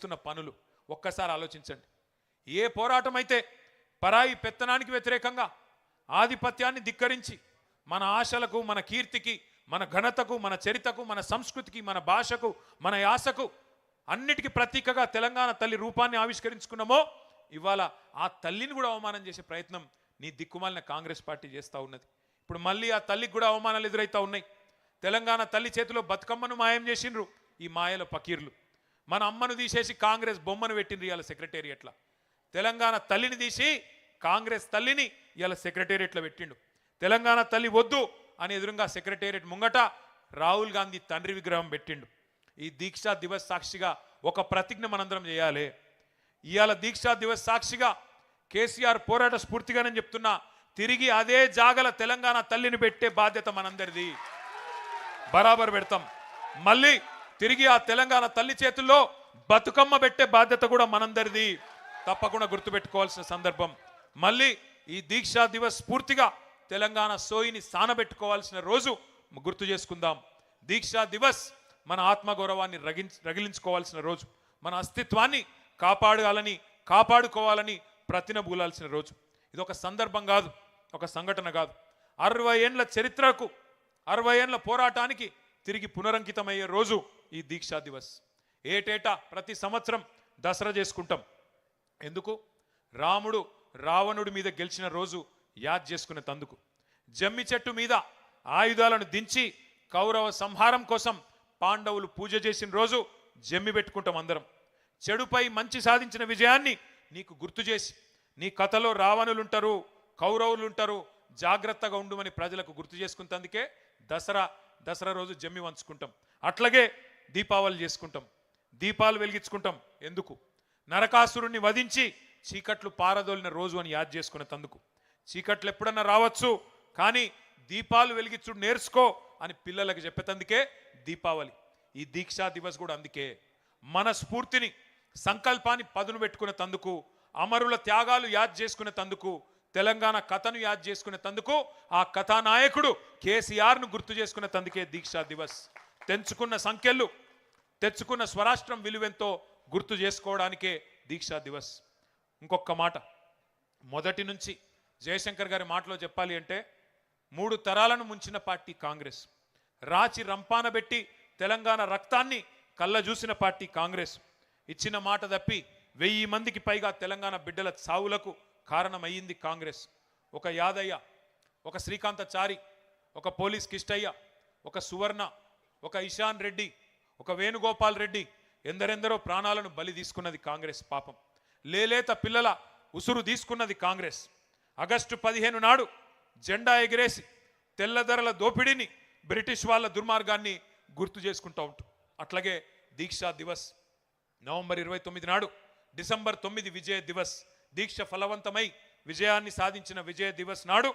చేస్తున్న పనులు. ఒక్కసారి ఆలోచించండి. ఏ పోరాటం అయితే పరాయి పెత్తనానికి వ్యతిరేకంగా ఆధిపత్యాన్ని ధిక్కరించి మన ఆశలకు మన కీర్తికి మన ఘనతకు మన చరితకు మన సంస్కృతికి మన భాషకు మన యాసకు అన్నిటికీ ప్రతీకగా తెలంగాణ తల్లి రూపాన్ని ఆవిష్కరించుకున్నామో ఇవాళ ఆ తల్లిని కూడా అవమానం చేసే ప్రయత్నం నీ దిక్కుమాలిన కాంగ్రెస్ పార్టీ చేస్తూ ఉన్నది. ఇప్పుడు మళ్ళీ ఆ తల్లికి కూడా అవమానాలు ఎదురవుతూ ఉన్నాయి. తెలంగాణ తల్లి చేతిలో బతుకమ్మను మాయం చేసిండ్రు ఈ మాయల పకీర్లు మన అమ్మను తీసేసి కాంగ్రెస్ బొమ్మను పెట్టిండ్రు ఇవాళ సెక్రటేరియట్లో. తెలంగాణ తల్లిని తీసి కాంగ్రెస్ తల్లిని ఇవాళ సెక్రటేరియట్లో పెట్టిండు. తెలంగాణ తల్లి వద్దు అని ఎదురుగా సెక్రటేరియట్ ముంగట రాహుల్ గాంధీ తండ్రి విగ్రహం పెట్టిండు. ఈ దీక్షా దివస్ సాక్షిగా ఒక ప్రతిజ్ఞ మనందరం చేయాలి. ఇవాళ దీక్షా దివస్ సాక్షిగా కేసీఆర్ పోరాట స్ఫూర్తిగానని చెప్తున్నా తిరిగి అదే జాగల తెలంగాణ తల్లిని పెట్టే బాధ్యత మనందరిది. బరాబర్ పెడతాం. మళ్ళీ తిరిగి ఆ తెలంగాణ తల్లి చేతుల్లో బతుకమ్మ పెట్టే బాధ్యత కూడా మనందరిది. తప్పకుండా గుర్తుపెట్టుకోవాల్సిన సందర్భం. మళ్ళీ ఈ దీక్షా దివస్ స్ఫూర్తిగా తెలంగాణ సోయిని సానబెట్టుకోవాల్సిన రోజు గుర్తు చేసుకుందాం. దీక్షా దివస్ మన ఆత్మగౌరవాన్ని రగి రగిలించుకోవాల్సిన రోజు. మన అస్తిత్వాన్ని కాపాడాలని కాపాడుకోవాలని ప్రతినబూలాల్సిన రోజు. ఇది ఒక సందర్భం కాదు ఒక సంఘటన కాదు. అరవై ఏండ్ల చరిత్రకు అరవై ఏండ్ల పోరాటానికి తిరిగి పునరంకితమయ్యే రోజు ఈ దీక్షా దివస్. ఏటేటా ప్రతి సంవత్సరం దసరా చేసుకుంటాం. ఎందుకు? రాముడు రావణుడి మీద గెలిచిన రోజు యాద్ చేసుకునే తందుకు. జమ్మి చెట్టు మీద ఆయుధాలను దించి కౌరవ సంహారం కోసం పాండవులు పూజ చేసిన రోజు జమ్మి పెట్టుకుంటాం అందరం. చెడుపై మంచి సాధించిన విజయాన్ని నీకు గుర్తు చేసి నీ కథలో రావణులుంటారు కౌరవులుంటారు జాగ్రత్తగా ఉండుమని ప్రజలకు గుర్తు చేసుకుంటందుకే దసరా దసరా రోజు జమ్మి వంచుకుంటాం. అట్లాగే దీపావళి చేసుకుంటాం. దీపాలు వెలిగించుకుంటాం. ఎందుకు? నరకాసురుణ్ణి వధించి చీకట్లు పారదోలిన రోజు అని యాద్ చేసుకునే తందుకు. చీకట్లు ఎప్పుడన్నా రావచ్చు కానీ దీపాలు వెలిగించుడు నేర్చుకో అని పిల్లలకు చెప్పేతందుకే దీపావళి. ఈ దీక్షా దివస్ కూడా అందుకే. మన స్ఫూర్తిని సంకల్పాన్ని పదును పెట్టుకునే తందుకు అమరుల త్యాగాలు యాద్ చేసుకునే తందుకు తెలంగాణ కథను యాద్ చేసుకునే తందుకు ఆ కథానాయకుడు కేసీఆర్ను గుర్తు చేసుకునే తందుకే దీక్షా దివస్. తెంచుకున్న సంఖ్యలు తెచ్చుకున్న స్వరాష్ట్రం విలువెంతో గుర్తు చేసుకోవడానికే దీక్షా దివస్. ఇంకొక మాట మొదటి నుంచి జయశంకర్ గారి మాటలో చెప్పాలి అంటే మూడు తరాలను ముంచిన పార్టీ కాంగ్రెస్ రాచి రంపాన పెట్టి తెలంగాణ రక్తాన్ని కళ్ళ చూసిన పార్టీ కాంగ్రెస్. ఇచ్చిన మాట తప్పి వెయ్యి మందికి పైగా తెలంగాణ బిడ్డల సావులకు కారణమయ్యింది కాంగ్రెస్. ఒక యాదయ్య ఒక శ్రీకాంతచారి ఒక పోలీస్ కిష్టయ్య ఒక సువర్ణ ఒక ఇషాన్ రెడ్డి ఒక వేణుగోపాల్ రెడ్డి ఎందరెందరో ప్రాణాలను బలి తీసుకున్నది కాంగ్రెస్ పాపం. లేలేత పిల్లల ఉసురు తీసుకున్నది కాంగ్రెస్. ఆగస్టు పదిహేను నాడు జెండా ఎగిరేసి తెల్లధరల దోపిడీని బ్రిటిష్ వాళ్ళ దుర్మార్గాన్ని గుర్తు చేసుకుంటూ ఉంటాం. అట్లాగే దీక్షా దివస్ నవంబర్ ఇరవై తొమ్మిది నాడు డిసెంబర్ తొమ్మిది విజయ దివస్ దీక్ష ఫలవంతమై విజయాన్ని సాధించిన విజయ దివస్ నాడు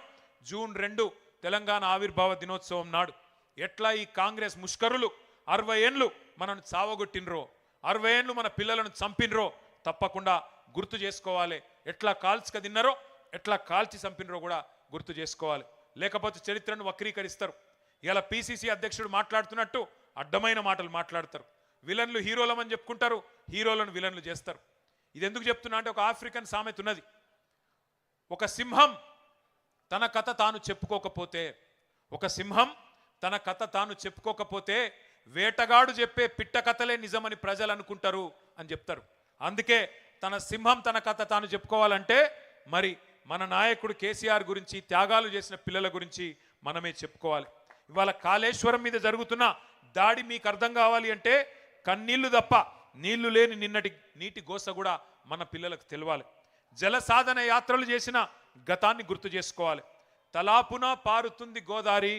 జూన్ రెండు తెలంగాణ ఆవిర్భావ దినోత్సవం నాడు. ఎట్లా ఈ కాంగ్రెస్ ముష్కరులు అరవై ఏండ్లు మనను చావగొట్టినరో అరవై ఏండ్లు మన పిల్లలను చంపినరో తప్పకుండా గుర్తు చేసుకోవాలి. ఎట్లా కాల్చక తిన్నారో ఎట్లా కాల్చి చంపినరో కూడా గుర్తు చేసుకోవాలి. లేకపోతే చరిత్రను వక్రీకరిస్తారు. ఇలా పిసిసి అధ్యక్షుడు మాట్లాడుతున్నట్టు అడ్డమైన మాటలు మాట్లాడతారు. విలన్లు హీరోలమని చెప్పుకుంటారు హీరోలను విలన్లు చేస్తారు. ఇది ఎందుకు చెప్తున్నా అంటే ఒక ఆఫ్రికన్ సామెత ఉన్నది. ఒక సింహం తన కథ తాను చెప్పుకోకపోతే ఒక సింహం తన కథ తాను చెప్పుకోకపోతే వేటగాడు చెప్పే పిట్ట కథలే నిజమని ప్రజలు అనుకుంటారు అని చెప్తారు. అందుకే తన సింహం తన కథ తాను చెప్పుకోవాలంటే మరి మన నాయకుడు కేసీఆర్ గురించి త్యాగాలు చేసిన పిల్లల గురించి మనమే చెప్పుకోవాలి. ఇవాళ కాళేశ్వరం మీద జరుగుతున్న దాడి మీకు అర్థం కావాలి అంటే కన్నీళ్ళు తప్ప నీళ్ళు లేని నిన్నటి నీటి గోస కూడా మన పిల్లలకు తెలవాలి. జల సాధన యాత్రలు చేసిన గతాన్ని గుర్తు చేసుకోవాలి. తలాపున పారుతుంది గోదారి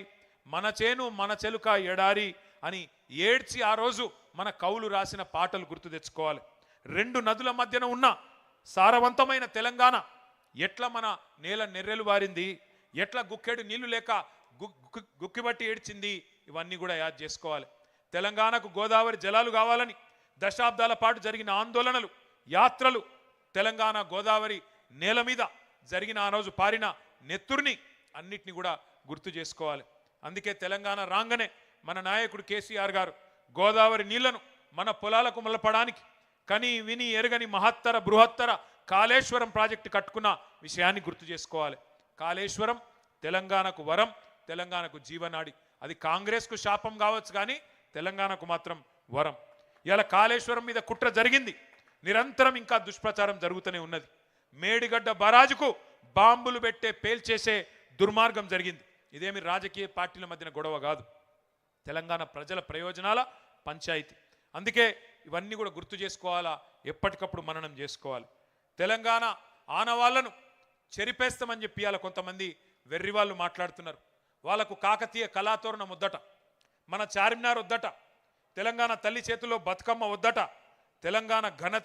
మన చేను మన చెలుక ఎడారి అని ఏడ్చి ఆ రోజు మన కవులు రాసిన పాటలు గుర్తు తెచ్చుకోవాలి. రెండు నదుల మధ్యన ఉన్న సారవంతమైన తెలంగాణ ఎట్లా మన నేల నెర్రెలు వారింది ఎట్లా గుక్కెడు నీళ్ళు లేక గుక్కిబట్టి ఏడ్చింది ఇవన్నీ కూడా యాద్ చేసుకోవాలి. తెలంగాణకు గోదావరి జలాలు కావాలని దశాబ్దాల పాటు జరిగిన ఆందోళనలు యాత్రలు తెలంగాణ గోదావరి నేల మీద జరిగిన ఆ రోజు పారిన నెత్తుర్ని అన్నిటిని కూడా గుర్తు చేసుకోవాలి. అందుకే తెలంగాణ రాగానే మన నాయకుడు కేసీఆర్ గారు గోదావరి నీళ్ళను మన పొలాలకు మలపడానికి కని విని ఎరగని మహత్తర బృహత్తర కాళేశ్వరం ప్రాజెక్టు కట్టుకున్న విషయాన్ని గుర్తు చేసుకోవాలి. కాళేశ్వరం తెలంగాణకు వరం తెలంగాణకు జీవనాడి. అది కాంగ్రెస్కు శాపం కావచ్చు కానీ తెలంగాణకు మాత్రం వరం. ఇలా కాళేశ్వరం మీద కుట్ర జరిగింది. నిరంతరం ఇంకా దుష్ప్రచారం జరుగుతూనే ఉన్నది. మేడిగడ్డ బరాజుకు బాంబులు పెట్టే పేల్చేసే దుర్మార్గం జరిగింది. ఇదేమి రాజకీయ పార్టీల మధ్యన గొడవ కాదు. తెలంగాణ ప్రజల ప్రయోజనాల పంచాయతీ. అందుకే ఇవన్నీ కూడా గుర్తు చేసుకోవాలా? ఎప్పటికప్పుడు మననం చేసుకోవాలి. తెలంగాణ ఆనవాళ్ళను చెరిపేస్తామని చెప్పి అలా కొంతమంది వెర్రి వాళ్ళు మాట్లాడుతున్నారు. వాళ్ళకు కాకతీయ కళాతోరణం వద్దట మన చార్మినార్ వద్దట తెలంగాణ తల్లి చేతిలో బతుకమ్మ వద్దట. తెలంగాణ ఘనత